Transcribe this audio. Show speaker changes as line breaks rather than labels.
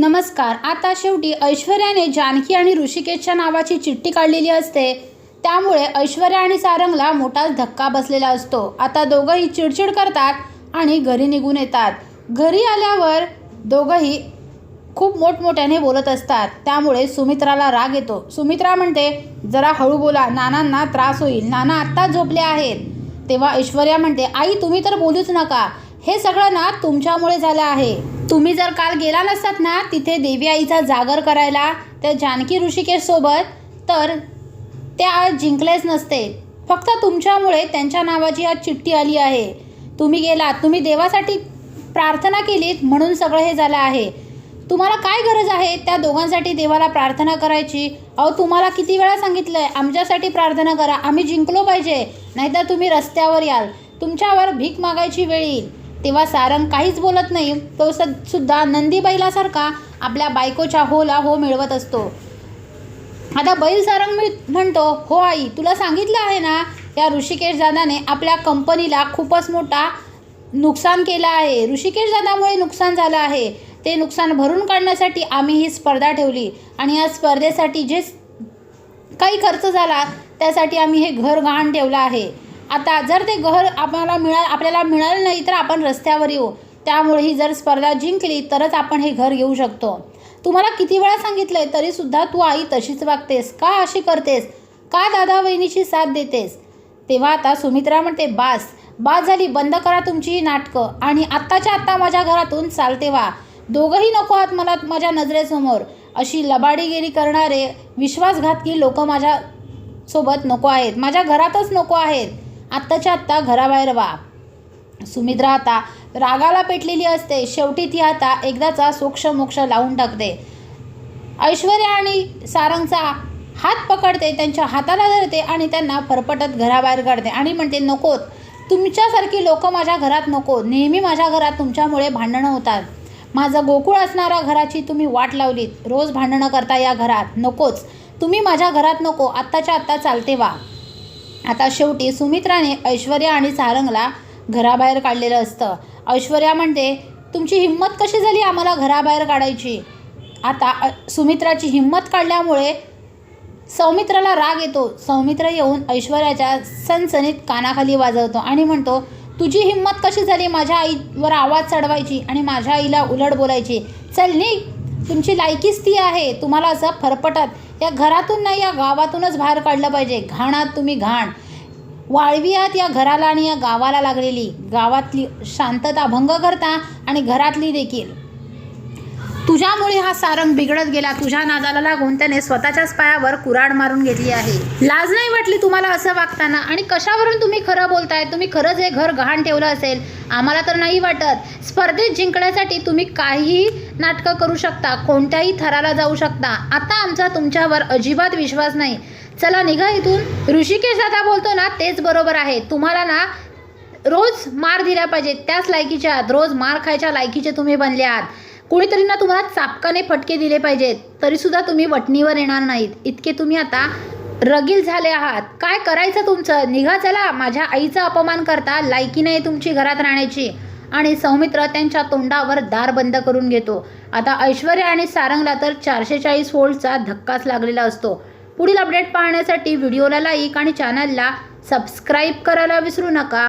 नमस्कार. आता शेवटी ऐश्वर्याने जानकी आणि ऋषिकेशच्या नावाची चिठ्ठी काढलेली असते. त्यामुळे ऐश्वर्या आणि सारंगला मोठाच धक्का बसलेला असतो. आता दोघंही चिडचिड करतात आणि घरी निघून येतात. घरी आल्यावर दोघंही खूप मोठमोठ्याने बोलत असतात. त्यामुळे सुमित्राला राग येतो. सुमित्रा म्हणते जरा हळू बोला. नानांना त्रास होईल. नाना आत्ताच झोपले आहेत. तेव्हा ऐश्वर्या म्हणते आई तुम्ही तर बोलूच नका. हे सगळं ना तुमच्यामुळे झालं आहे. तुम्ही जर काल गेला नसतात ना तिथे देवी आईचा जागर करायला त्या जानकी ऋषिकेशसोबत तर त्या आज जिंकलेच नसते. फक्त तुमच्यामुळे त्यांच्या नावाची आज चिठ्ठी आली आहे. तुम्ही गेलात तुम्ही देवासाठी प्रार्थना केलीत म्हणून सगळं हे झालं आहे. तुम्हाला काय गरज आहे त्या दोघांसाठी देवाला प्रार्थना करायची? अहो तुम्हाला किती वेळा सांगितलं आहे आमच्यासाठी प्रार्थना करा आम्ही जिंकलो पाहिजे नाहीतर तुम्ही रस्त्यावर याल. तुमच्यावर भीक मागायची वेळ येईल. तेव्हा सारंग काहीच बोलत नाही. तो स सुद्धा नंदी बैलासारखा आपल्या बायकोच्या होला हो मिळवत असतो. आता बैल सारंग मी म्हणतो हो आई तुला सांगितलं आहे ना या ऋषिकेश दादाने आपल्या कंपनीला खूपच मोठा नुकसान केलं आहे. ऋषिकेश दादामुळे नुकसान झालं आहे. ते नुकसान भरून काढण्यासाठी आम्ही ही स्पर्धा ठेवली आणि या स्पर्धेसाठी जे काही खर्च झाला त्यासाठी आम्ही हे घर गहाण ठेवलं आहे. आता जर ते घर आम्हाला मिळा आपल्याला मिळालं नाही तर आपण रस्त्यावर येऊ. त्यामुळे ही जर स्पर्धा जिंकली तरच आपण हे घर घेऊ शकतो. तुम्हाला किती वेळा सांगितलंय तरीसुद्धा तू आई तशीच वागतेस. का अशी करतेस? का दादा वहिनीची साथ देतेस? तेव्हा आता सुमित्रा म्हणते बास बास झाली बंद करा तुमची ही नाटकं आणि आत्ताच्या आत्ता माझ्या घरातून चालते वा दोघंही नको आहात मला माझ्या नजरेसमोर. अशी लबाडीगिरी करणारे विश्वासघातकी लोक माझ्या सोबत नको आहेत. माझ्या घरातच नको आहेत. आत्ताच्या आत्ता घराबाहेर व्हा सुमित्रा आता रागाला पेटलेली असते. शेवटी ती आता एकदाचा सोक्ष मोक्ष लावून टाकते. ऐश्वर्या आणि सारंगचा हात पकडते त्यांच्या हाताला धरते आणि त्यांना फरफटत घराबाहेर काढते आणि म्हणते नकोत तुमच्यासारखी लोक माझ्या घरात नको. नेहमी माझ्या घरात तुमच्यामुळे भांडणं होतात. माझं गोकुळ असणाऱ्या घराची तुम्ही वाट लावलीत. रोज भांडणं करता या घरात. नकोच. तुम्ही माझ्या घरात नको. आत्ताच्या आत्ता चालते वा. आता शेवटी सुमित्राने ऐश्वर्या आणि सारंगला घराबाहेर काढलेलं असतं. ऐश्वर्या म्हणते तुमची हिंमत कशी झाली आम्हाला घराबाहेर काढायची? आता सुमित्राची हिंमत काढल्यामुळे सौमित्राला राग येतो. सौमित्र येऊन ऐश्वर्याच्या सनसनीत कानाखाली वाजवतो आणि म्हणतो तुझी हिंमत कशी झाली? माझ्या आईवर आवाज चढवायची आणि माझ्या आईला उलट बोलायची. चल नी तुमची लायकीच ती आहे. तुम्हाला असं फरफटत या घरातून नाही या गावातूनच बाहेर काढलं पाहिजे. घाणात तुम्ही घाण. वाळवियात या घराला आणि या गावाला लागलेली गावातली शांतता भंग करता आणि घरातली देखील. तुझ्यामुळे हा सारंग बिघडत गेला. तुझ्या नादाला लागून त्याने स्वतःच्याच पायावर कुराड मारून घेतली आहे. लाज नाही वाटली तुम्हाला असं वागताना? आणि कशावरून तुम्ही खरं बोलताय? तुम्ही खरंच हे घर गहाण ठेवलं असेल? आम्हाला तर नाही वाटत. स्पर्धेत जिंकण्यासाठी तुम्ही काहीही नाटकं करू शकता. कोणत्याही थराला जाऊ शकता. आता आमचा तुमच्यावर अजिबात विश्वास नाही. चला निघा इथून. ऋषिकेश दादा बोलतो ना तेच बरोबर आहे. तुम्हाला ना रोज मार दिला पाहिजे. त्याच लायकीच्या आहात रोज मार खायच्या लायकीचे तुम्ही बनले आहात. कुणीतरी ना तुम्हाला चापकाने फटके दिले पाहिजेत. तरीसुद्धा तुम्ही वटणीवर येणार नाहीत. इतके तुम्ही आता रगील झाले आहात. काय करायचं तुमचं? निघा चला. माझ्या आईचा अपमान करता लायकी नाही तुमची घरात राहण्याची. आणि सौमित्र त्यांच्या तोंडावर दार बंद करून घेतो. आता ऐश्वर्या आणि सारंगला तर चारशे चाळीस वोल्टचा धक्काच लागलेला असतो. पुढील अपडेट पाहण्यासाठी व्हिडिओला लाईक आणि चॅनलला सबस्क्राईब करायला विसरू नका.